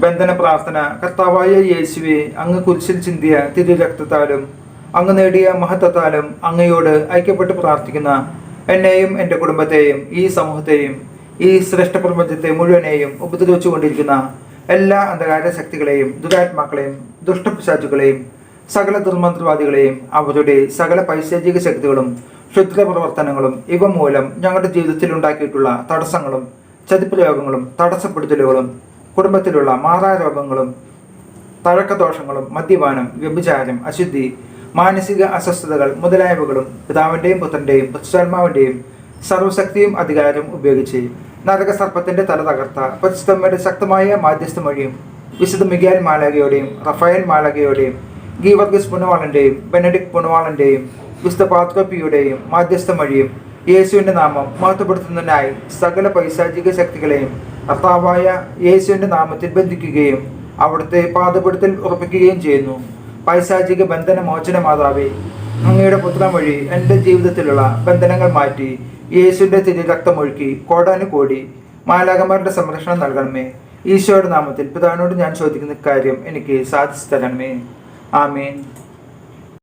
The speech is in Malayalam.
ബന്ധന പ്രാർത്ഥന കർത്താവായ യേശുവെ അങ്ങ് കുരിശിൽ ചിന്തിയ തിരു രക്തത്താലും അങ്ങ് നേടിയ മഹത്വത്താലും അങ്ങയോട് ഐക്യപ്പെട്ട് പ്രാർത്ഥിക്കുന്ന എന്നെയും എന്റെ കുടുംബത്തെയും ഈ സമൂഹത്തെയും ഈ ശ്രേഷ്ഠ പ്രപഞ്ചത്തെ മുഴുവനെയും ഉപദ്രവിച്ചുകൊണ്ടിരിക്കുന്ന എല്ലാ അന്ധകാര ശക്തികളെയും ദുരാത്മാക്കളെയും ദുഷ്ടപിശാചുക്കളെയും സകല ദുർമന്ത്രവാദികളെയും അവരുടെ സകല പൈശാചിക ശക്തികളും ക്ഷുദ്ര പ്രവർത്തനങ്ങളും ഇവ മൂലം ഞങ്ങളുടെ ജീവിതത്തിൽ ഉണ്ടാക്കിയിട്ടുള്ള തടസ്സങ്ങളും ചതിപ്രയോഗങ്ങളും തടസ്സപ്പെടുത്തലുകളും കുടുംബത്തിലുള്ള മാറാരോഗങ്ങളും തഴക്കദോഷങ്ങളും മദ്യപാനം വ്യഭിചാരം അശുദ്ധി മാനസിക അസ്വസ്ഥതകൾ മുതലായവകളും പിതാവിന്റെയും പുത്രന്റെയും പുത്രാത്മാവിന്റെയും സർവശക്തിയും അധികാരവും ഉപയോഗിച്ച് നരകസർപ്പത്തിന്റെ തല തകർത്ത പരിശുദ്ധമ്മയുടെ ശക്തമായ മാധ്യസ്ഥം വഴിയും വിശുദ്ധ മിഗാൽ മാലാഗയുടെയും റഫായൽ മാലാഗയുടെയും ഗീവർഗസ് പുനവാളന്റെയും ബെനഡിക് പുനവാളന്റെയും വിശുദ്ധ പാത്കോപ്പിയുടെയും മാധ്യസ്ഥം വഴിയും യേശുവിന്റെ നാമം മഹത്വപ്പെടുത്തുന്നതിനായി സകല പൈശാചിക ശക്തികളെയും കർത്താവായ യേശുവിന്റെ നാമത്തിൽ ബന്ധിക്കുകയും അവിടുത്തെ പാതപിടുത്തിൽ ഉറപ്പിക്കുകയും ചെയ്യുന്നു. പൈശാചിക ബന്ധന മോചന മാതാവേ അങ്ങയുടെ പുത്രൻ വഴി എന്റെ ജീവിതത്തിലുള്ള ബന്ധനങ്ങൾ മാറ്റി യേശുവിന്റെ തിരി രക്തമൊഴുക്കി കോടാനുകോടി മാലാകന്മാരുടെ സംരക്ഷണം നൽകണമേ. ഈശോയുടെ നാമത്തിൽ പിതാവിനോട് ഞാൻ ചോദിക്കുന്ന കാര്യം എനിക്ക് സാധിച്ചു തരണമേ. ആമേൻ.